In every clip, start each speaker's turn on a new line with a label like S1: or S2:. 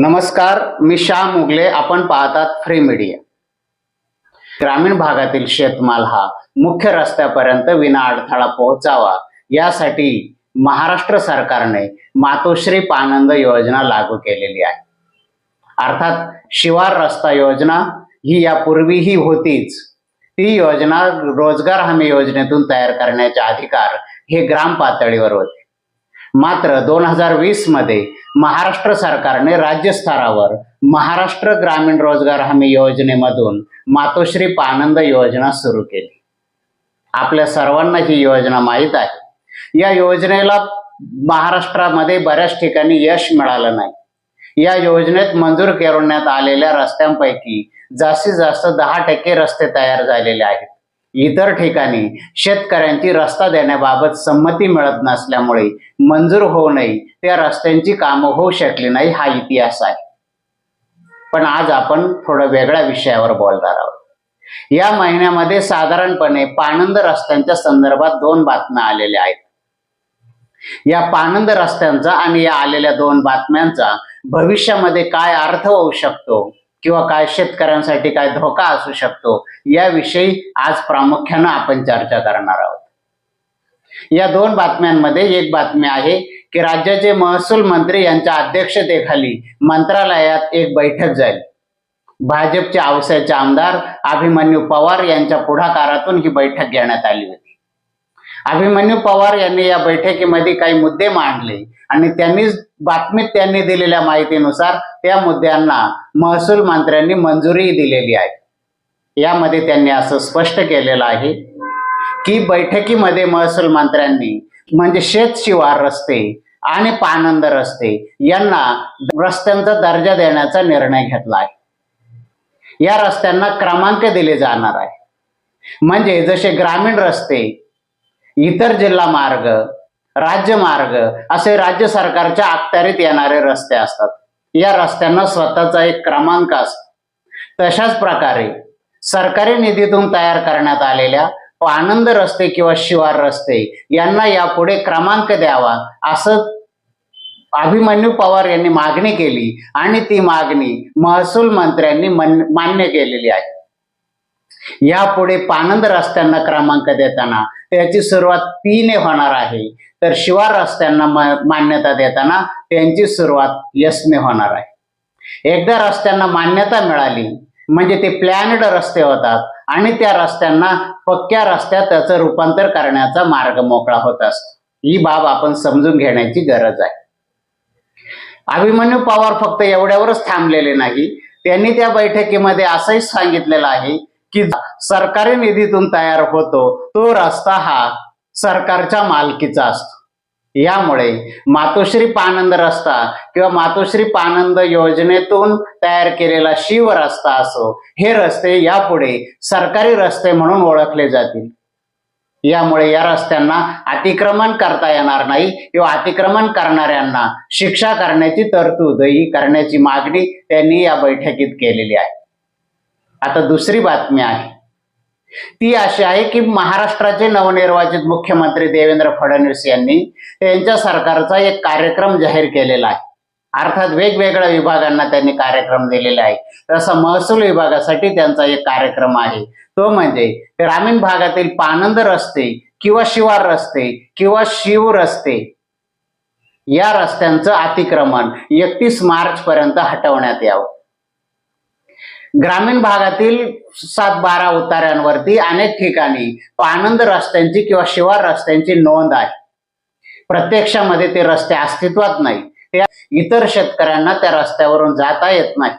S1: नमस्कार मी श्याम मुगले आपण पाहतात फ्री मीडिया ग्रामीण भागातील शेतमाल हा मुख्य रस्त्यापर्यंत विना अडथळा पोहोचावा. यासाठी महाराष्ट्र सरकारने मातोश्री पानंद योजना लागू केलेली आहे. अर्थात शिवार रस्ता योजना ही यापूर्वीही होतीच. ती योजना रोजगार हमी योजनेतून तयार करण्याचे अधिकार हे ग्राम पातळीवर होते. मात्र दोन हजार वीसमध्ये महाराष्ट्र सरकारने राज्य स्तरावर महाराष्ट्र ग्रामीण रोजगार हमी योजनेमधून मातोश्री पानंद योजना सुरू केली. आपल्या सर्वांना ही योजना माहीत आहे. या योजनेला महाराष्ट्रामध्ये बऱ्याच ठिकाणी यश मिळालं नाही. या योजनेत मंजूर करण्यात आलेल्या रस्त्यांपैकी जास्तीत जास्त दहा टक्के रस्ते तयार झालेले आहेत. इतर ठिकाणी शेतकऱ्यांची रस्ता देण्याबाबत संमती मिळत नसल्यामुळे मंजूर होऊ नये त्या रस्त्यांची कामं होऊ शकली नाही हा इतिहास आहे. पण आज आपण थोडं वेगळ्या विषयावर बोलणार आहोत. या महिन्यामध्ये साधारणपणे पाणंद रस्त्यांच्या संदर्भात दोन बातम्या आलेल्या आहेत. या पाणंद रस्त्यांचा आणि या आलेल्या दोन बातम्यांचा भविष्यामध्ये काय अर्थ होऊ शकतो किंवा काय शेतकऱ्यांसाठी काय धोका असू शकतो याविषयी आज प्रामुख्यानं आपण चर्चा करणार आहोत. या दोन बातम्यांमध्ये एक बातमी आहे की राज्याचे महसूल मंत्री यांच्या अध्यक्षतेखाली मंत्रालयात एक बैठक झाली. भाजपचे औस्याचे आमदार अभिमन्यू पवार यांच्या पुढाकारातून ही बैठक घेण्यात आली होती. अभिमन्यू पवार यांनी या बैठकीमध्ये काही मुद्दे मांडले आणि त्यांनी बातमीत त्यांनी दिलेल्या माहितीनुसार त्या मुद्द्यांना महसूल मंत्र्यांनी मंजुरी दिलेली आहे. यामध्ये त्यांनी असं स्पष्ट केलेलं आहे की बैठकीमध्ये महसूल मंत्र्यांनी म्हणजे शेत शिवार रस्ते आणि पानंद रस्ते यांना रस्त्यांचा दर्जा देण्याचा निर्णय घेतला आहे. या रस्त्यांना क्रमांक दिले जाणार आहे. म्हणजे जसे ग्रामीण रस्ते इतर जिल्हा मार्ग राज्य मार्ग असे राज्य सरकारच्या अखत्यारीत येणारे रस्ते असतात. या रस्त्यांना स्वतःचा एक क्रमांक असतो. तशाच प्रकारे सरकारी निधीतून तयार करण्यात आलेल्या आनंद रस्ते किंवा शिवार रस्ते यांना यापुढे क्रमांक द्यावा असं अभिमन्यू पवार यांनी मागणी केली आणि ती मागणी महसूल मंत्र्यांनी मान्य केलेली आहे. यापुढे पानंद रस्त्यांना क्रमांक देताना त्याची सुरुवात पी ने होणार आहे. तर शिवार रस्त्यांना मान्यता देताना त्यांची सुरुवात यस ने होणार आहे. एकदा रस्त्यांना मान्यता मिळाली म्हणजे ते प्लॅनड रस्ते होतात आणि त्या रस्त्यांना पक्क्या रस्त्यात त्याचं रूपांतर करण्याचा मार्ग मोकळा होत असतो. ही बाब आपण समजून घेण्याची गरज आहे. अभिमन्यू पवार फक्त एवढ्यावरच थांबलेले नाही. त्यांनी त्या बैठकीमध्ये असंही सांगितलेलं आहे की सरकारी निधीतून तयार होतो तो रस्ता हा सरकारच्या मालकीचा असतो. यामुळे मातोश्री पानंद रस्ता किंवा मातोश्री पानंद योजनेतून तयार केलेला शिव रस्ता असो हे रस्ते यापुढे सरकारी रस्ते म्हणून ओळखले जातील. यामुळे या रस्त्यांना अतिक्रमण करता येणार नाही किंवा अतिक्रमण करणाऱ्यांना शिक्षा करण्याची तरतूदही करण्याची मागणी त्यांनी या बैठकीत केलेली आहे. आता दुसरी बातमी आहे. ती अशी आहे की महाराष्ट्राचे नवनिर्वाचित मुख्यमंत्री देवेंद्र फडणवीस यांनी त्यांच्या सरकारचा एक कार्यक्रम जाहीर केलेला आहे. अर्थात वेगवेगळ्या विभागांना त्यांनी कार्यक्रम दिलेला आहे तसा महसूल विभागासाठी त्यांचा एक कार्यक्रम आहे. तो म्हणजे ग्रामीण भागातील पानंद रस्ते किंवा शिवार रस्ते किंवा शिव रस्ते या रस्त्यांचं अतिक्रमण एकतीस मार्च पर्यंत हटवण्यात यावं. ग्रामीण भागातील सात बारा उतार्यांवरती अनेक ठिकाणी आनंद रस्त्यांची किंवा शिवार रस्त्यांची नोंद आहे. प्रत्यक्षामध्ये ते रस्ते अस्तित्वात नाही. त्या इतर शेतकऱ्यांना त्या रस्त्यावरून जाता येत नाही.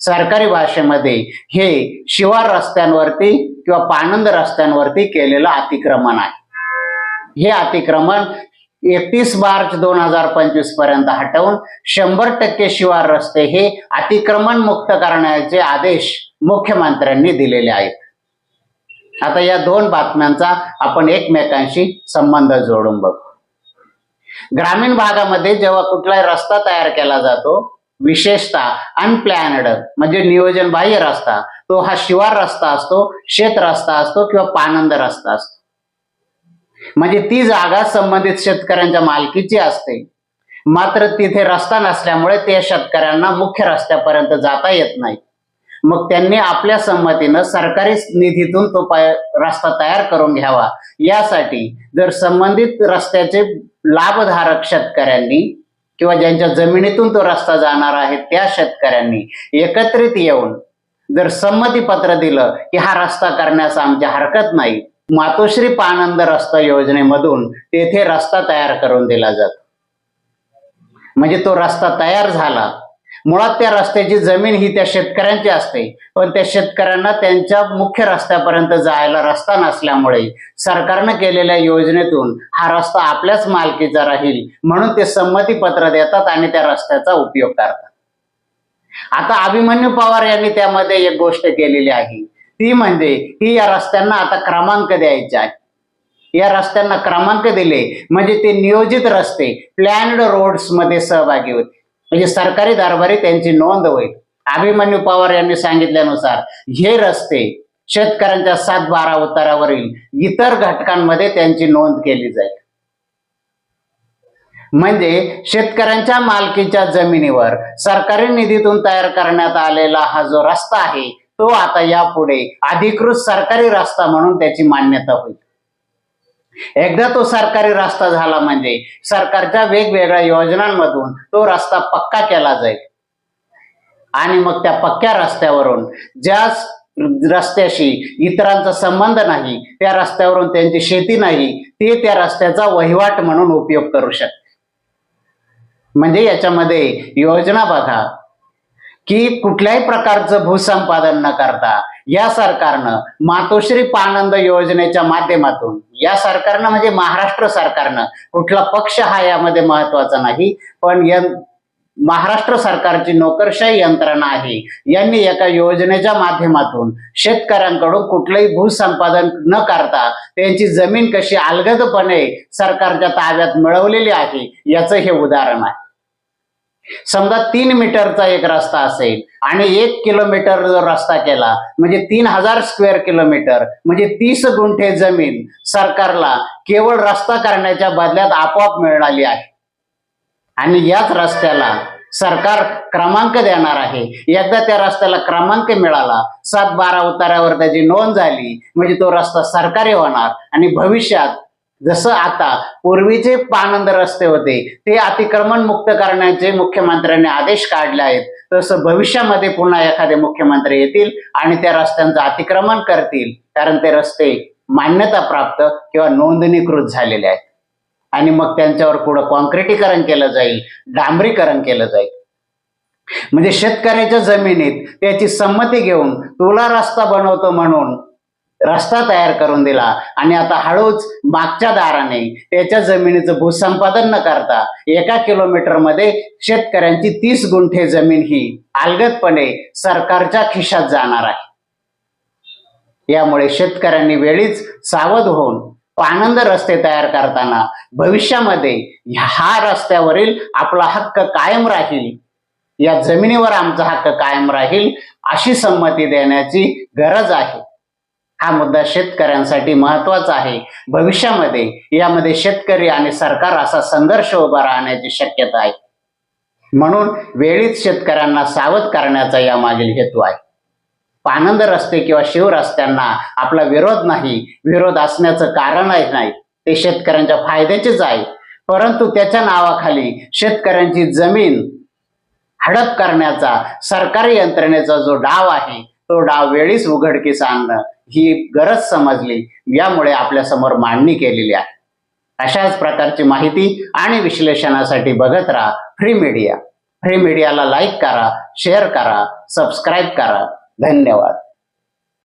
S1: सरकारी भाषेमध्ये हे शिवार रस्त्यांवरती किंवा पानंद रस्त्यांवरती केलेलं अतिक्रमण आहे. हे अतिक्रमण एकतीस मार्च दोन हजार पंचवीसपर्यंत हटवून शंभर टक्के शिवार रस्ते हे अतिक्रमण मुक्त करण्याचे आदेश मुख्यमंत्र्यांनी दिलेले आहेत. आता या दोन बातम्यांचा आपण एकमेकांशी संबंध जोडून बघू. ग्रामीण भागामध्ये जेव्हा कुठलाही रस्ता तयार केला जातो विशेषतः अनप्लॅनड म्हणजे नियोजन बाह्य रस्ता तो हा शिवार रस्ता असतो शेत रस्ता असतो किंवा पानंद रस्ता असतो. म्हणजे ती जागा संबंधित शेतकऱ्यांच्या मालकीची असते. मात्र तिथे रस्ता नसल्यामुळे त्या शेतकऱ्यांना मुख्य रस्त्यापर्यंत जाता येत नाही. मग त्यांनी आपल्या संमतीनं सरकारी निधीतून तो पाय रस्ता तयार करून घ्यावा. यासाठी जर संबंधित रस्त्याचे लाभधारक शेतकऱ्यांनी किंवा ज्यांच्या जमिनीतून तो रस्ता जाणार आहे त्या शेतकऱ्यांनी एकत्रित येऊन जर संमती पत्र दिलं की हा रस्ता करण्यास आमची हरकत नाही मातोश्री पानंद रस्ता योजनेमधून तेथे रस्ता तयार करून दिला जातो. म्हणजे तो रस्ता तयार झाला. मुळात त्या रस्त्याची जमीन ही त्या शेतकऱ्यांची असते. पण त्या शेतकऱ्यांना त्यांच्या मुख्य रस्त्यापर्यंत जायला रस्ता नसल्यामुळे सरकारनं केलेल्या योजनेतून हा रस्ता आपल्याच मालकीचा राहील म्हणून ते संमती पत्र देतात आणि त्या रस्त्याचा उपयोग करतात. आता अभिमन्यू पवार यांनी त्यामध्ये एक गोष्ट केलेली आहे. ती म्हणजे की या रस्त्यांना आता क्रमांक द्यायचा आहे या रस्त्यांना क्रमांक दिले म्हणजे ते नियोजित रस्ते प्लॅन्ड रोड्समध्ये सहभागी होते म्हणजे सरकारी दरबारी त्यांची नोंद होईल. अभिमन्यू पवार यांनी सांगितल्यानुसार हे रस्ते शेतकऱ्यांच्या सात बारा उतारावरील इतर घटकांमध्ये त्यांची नोंद केली जाईल. म्हणजे शेतकऱ्यांच्या मालकीच्या जमिनीवर सरकारी निधीतून तयार करण्यात आलेला हा जो रस्ता आहे तो आता यापुढे अधिकृत सरकारी रस्ता म्हणून त्याची मान्यता होईल. एकदा तो सरकारी रस्ता झाला म्हणजे सरकारच्या वेगवेगळ्या योजनांमधून तो रस्ता पक्का केला जाईल. आणि मग त्या पक्क्या रस्त्यावरून ज्या रस्त्याशी इतरांचा संबंध नाही त्या रस्त्यावरून त्यांची शेती नाही ते त्या रस्त्याचा वहिवाट म्हणून उपयोग करू शकते म्हणजे याच्यामध्ये योजना बघा. की कुठल्याही प्रकारचं भूसंपादन न करता या सरकारनं मातोश्री पानंद योजनेच्या माध्यमातून या सरकारनं म्हणजे महाराष्ट्र सरकारनं कुठला पक्ष हा यामध्ये महत्त्वाचा नाही पण या महाराष्ट्र सरकारची नोकरशाही यंत्रणा आहे यांनी एका योजनेच्या माध्यमातून शेतकऱ्यांकडून कुठलंही भूसंपादन न करता त्यांची जमीन कशी अलगदपणे सरकारच्या ताब्यात मिळवलेली आहे याचं हे उदाहरण आहे. समजा तीन मीटरचा एक रस्ता असेल आणि एक किलोमीटर जो रस्ता केला म्हणजे तीन हजार स्क्वेअर किलोमीटर म्हणजे तीस गुंठे जमीन सरकारला केवळ रस्ता करण्याच्या बदल्यात आपोआप मिळाली आहे. आणि याच रस्त्याला सरकार क्रमांक देणार आहे. एकदा त्या रस्त्याला क्रमांक मिळाला सात बारा उतारावर त्याची नोंद झाली म्हणजे तो रस्ता सरकारी होणार आणि भविष्यात जसं आता पूर्वीचे पानंद रस्ते होते ते अतिक्रमण मुक्त करण्याचे मुख्यमंत्र्यांनी आदेश काढले आहेत. तसं भविष्यामध्ये पुन्हा एखादे मुख्यमंत्री येतील आणि त्या रस्त्यांचं अतिक्रमण करतील. कारण ते रस्ते मान्यता प्राप्त किंवा नोंदणीकृत झालेले आहेत. आणि मग त्यांच्यावर पुढं कॉन्क्रिटीकरण केलं जाईल डांबरीकरण केलं जाईल. म्हणजे शेतकऱ्याच्या जमिनीत त्याची संमती घेऊन तुला रस्ता बनवतो म्हणून रस्ता तयार करून दिला. आणि आता हळूच मागच्या दाराने त्याच्या जमिनीचं भूसंपादन न करता एका किलोमीटरमध्ये शेतकऱ्यांची तीस गुंठे जमीन ही अलगदपणे सरकारच्या खिशात जाणार आहे. यामुळे शेतकऱ्यांनी वेळीच सावध होऊन पानंद रस्ते तयार करताना भविष्यामध्ये हा रस्त्यावरील आपला हक्क कायम राहील या जमिनीवर आमचा हक्क कायम राहील अशी संमती देण्याची गरज आहे. हा मुद्दा शेतकऱ्यांसाठी महत्त्वाचा आहे. भविष्यामध्ये यामध्ये शेतकरी आणि सरकार असा संघर्ष उभा राहण्याची शक्यता आहे. म्हणून वेळीच शेतकऱ्यांना सावध करण्याचा यामागील हेतू आहे. पानंद रस्ते किंवा शिव रस्त्यांना आपला विरोध नाही विरोध असण्याचं कारणही नाही. ते शेतकऱ्यांच्या फायद्याचेच आहे. परंतु त्याच्या नावाखाली शेतकऱ्यांची जमीन हडप करण्याचा सरकारी यंत्रणेचा जो डाव आहे तो डाव वेळीच उघडकीस आणणं ही गरज समजली. यामुळे आपल्यासमोर मांडणी केलेली आहे. अशाच प्रकारची माहिती आणि विश्लेषणासाठी बघत राहा फ्री मीडिया. फ्री मीडियाला लाईक करा शेअर करा सबस्क्राईब करा. धन्यवाद.